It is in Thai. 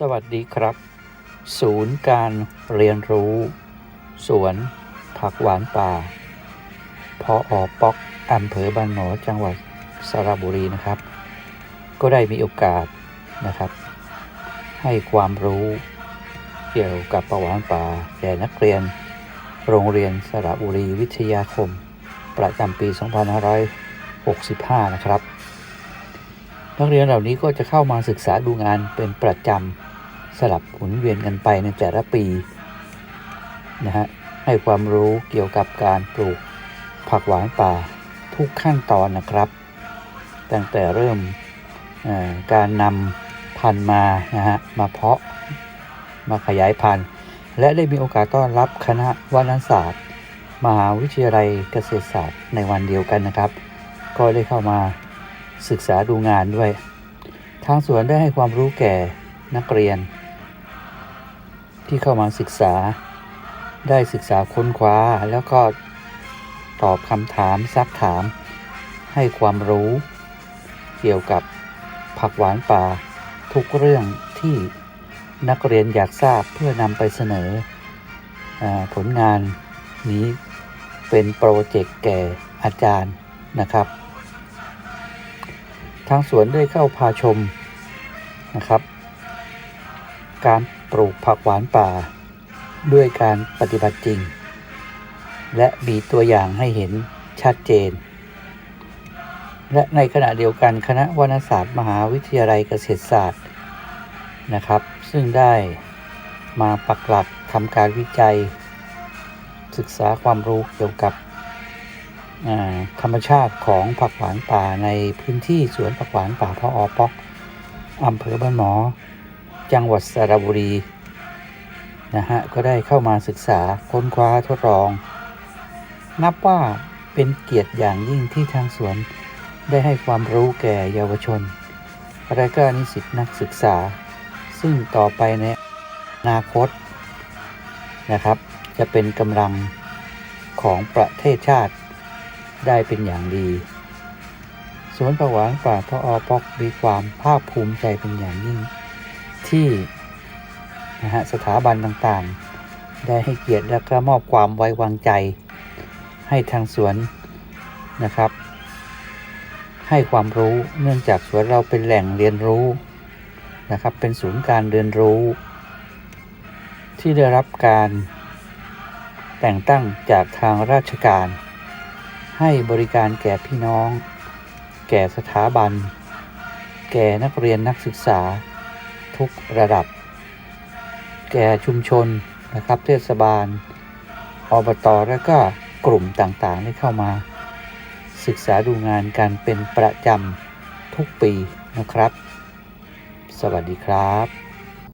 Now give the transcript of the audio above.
สวัสดีครับ ศูนย์การเรียนรู้ สวนผักหวานป่า พอออป๊อกอำเภอบ้านหมอจังหวัดสระบุรีนะครับ ก็ได้มีโอกาสนะครับ ให้ความรู้เกี่ยวกับผักหวานป่าแก่นักเรียน โรงเรียนสระบุรีวิทยาคม ประจำปี 2565 นะครับนักเรียนเหล่านี้ก็จะเข้ามาศึกษาดูงานเป็นประจำ สลับหมุนเวียนกันไปในแต่ละปีนะฮะให้ความรู้เกี่ยวกับการปลูกผักหวานป่าทุกขั้นตอนนะครับ ตั้งแต่เริ่มการนำพันธุ์มานะฮะมาเพาะมาขยายพันธุ์และได้มีโอกาสต้อนรับคณะวารศาสตร์ มหาวิทยาลัยเกษตรศาสตร์ในวันเดียวกันนะครับ ก็ได้เข้ามาศึกษาดูงานด้วย ทางสวนได้ให้ความรู้แก่นักเรียน ที่เข้ามาศึกษา ได้ศึกษาค้นคว้า แล้วก็ตอบคำถามซักถาม ให้ความรู้ เกี่ยวกับผักหวานป่า ทุกเรื่องที่นักเรียนอยากทราบเพื่อนำไปเสนออผลงานนี้เป็นโปรเจกต์แก่อาจารย์นะครับ ทางสวนได้เข้าพาชมนะครับ การ ปลูกผักหวานป่า ด้วยการปฏิบัติจริง และมีตัวอย่างให้เห็นชัดเจน และในขณะเดียวกันคณะวรรณศาสตร์มหาวิทยาลัยเกษตรศาสตร์นะครับ ซึ่งได้มาปักหลักทำการวิจัย ศึกษาความรู้เกี่ยวกับธรรมชาติของผักหวานป่าในพื้นที่สวนผักหวานป่าพออป๊อกอำเภอบ้านหมอ จังหวัดสระบุรีนะฮะก็ได้เข้ามาศึกษาค้นคว้าทดลอง นับว่าเป็นเกียรติอย่างยิ่งที่ทางสวนได้ให้ความรู้แก่เยาวชน และก็นิสิตนักศึกษา ซึ่งต่อไปในอนาคตนะครับ จะเป็นกำลังของประเทศชาติได้เป็นอย่างดีสวนประหวานป่าพออปอกมีความภาคภูมิใจเป็นอย่างยิ่ง ที่นะฮะสถาบันต่างๆ ได้ให้เกียรติและก็มอบความไว้วางใจ ให้ทางสวนนะครับ ให้ความรู้เนื่องจากสวนเราเป็นแหล่งเรียนรู้นะครับ เป็นศูนย์การเรียนรู้ ที่ได้รับการแต่งตั้งจากทางราชการ ให้บริการแก่พี่น้อง แก่สถาบัน แก่นักเรียนนักศึกษา ทุกระดับ แก่ชุมชนนะครับ เทศบาล อบตและก็กลุ่มต่างๆได้เข้ามา ศึกษาดูงานกันเป็นประจำทุกปีนะครับ สวัสดีครับ